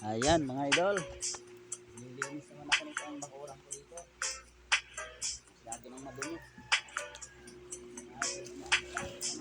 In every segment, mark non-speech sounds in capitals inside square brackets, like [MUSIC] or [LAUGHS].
Ayan mga idol. Nilinis naman ako nito ang bakurang ko dito. Lagi nang madumi. Ayun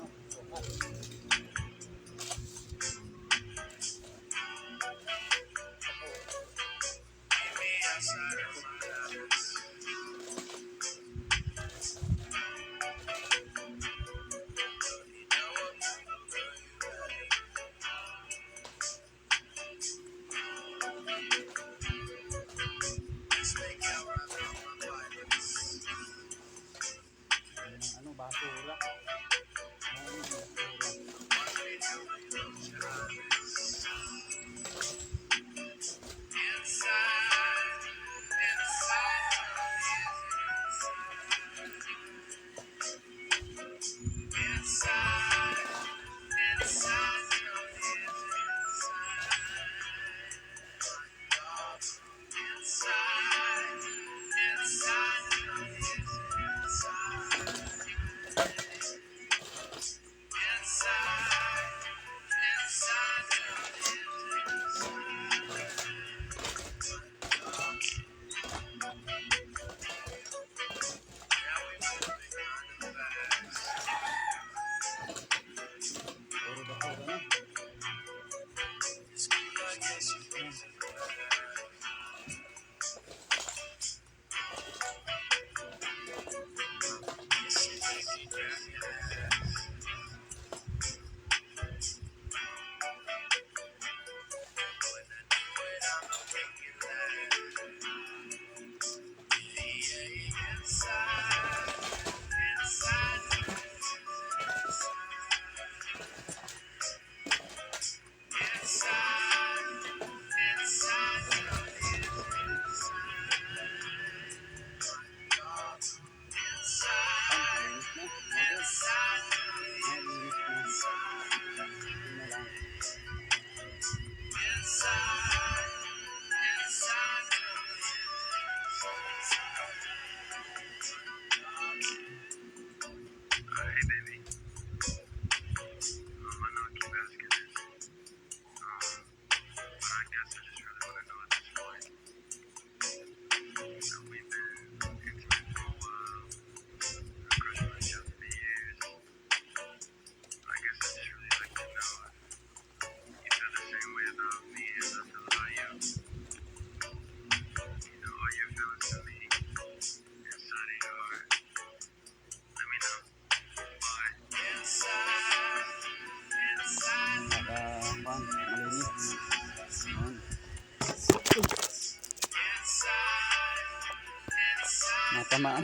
Natamaan.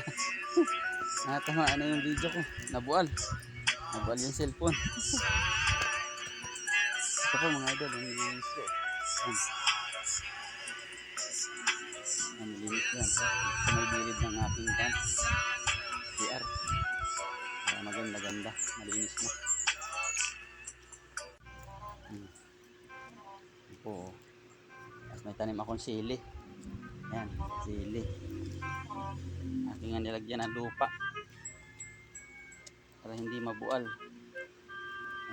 [LAUGHS] Natamaan na yung video ko. Nabual. Nabual yung cellphone. Ito po mga idol, ang nilinis ko. Ang nilinis ko yan. Sa may gilid ng aking pan. CR. Kaya maganda ganda. Malinis na. Hmm. Ito oh. May tanim akong sili. Yan, sili. Aking nilagyan ng lupa. Para hindi mabual.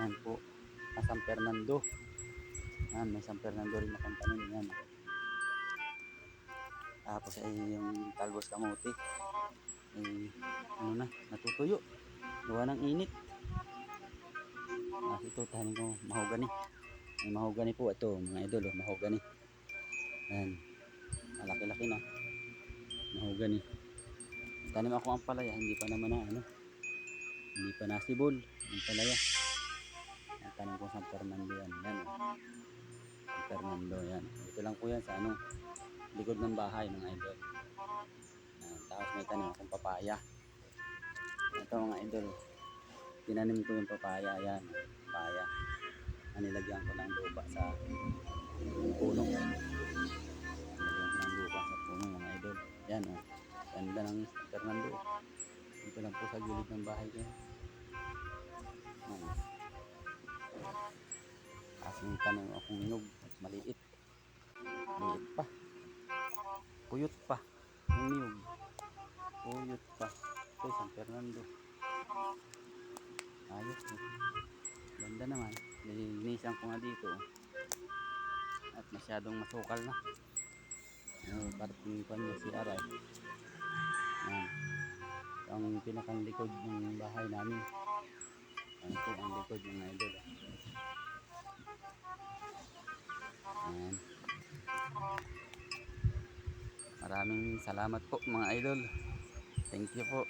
Yan po. Sa San Fernando. Yan, may San Fernando rin akong tanim. Yan. Tapos ay yung talbos kamuti. Eh, ano na, natutuyo. Gawa ng init. Ah, ito, tahanin ko mahogani. May mahogani po ito, mga idol, oh, mahogani. Yan. Malaki-laki na. Mahogani. Tanim ako ang palaya, hindi pa naman na ano. Hindi pa nasibol ang palaya. Yan, tanim ko San Fernando yan. Yan. San Fernando yan. Ito lang po yan sa ano, likod ng bahay mga idol. Yan. Tapos may tanim akong papaya. Ito mga idol. Tinanim ko yung papaya. Yan. Papaya. Nilagyan ko ng lupa sa puno. Nilagyan ko ng lupa sa puno mga idol. Yan o. Oh. Ganda ng Fernando. Dito lang po sa gilid ng bahay ko. Tapos may tanim akong nyug. Maliit. Maliit pa. Puyot pa. Yung niyog. Puyot pa. Ito San Fernando. Ayos eh. Ganda naman. Nilinisan ko nga dito. oh. At masyado masyadong masukal na. Uh, parating pa niya si Aray. Yan. Ang pinakang likod ng bahay namin. Ano po ang likod mga idol. Ayan. Maraming salamat po mga idol. Thank you po.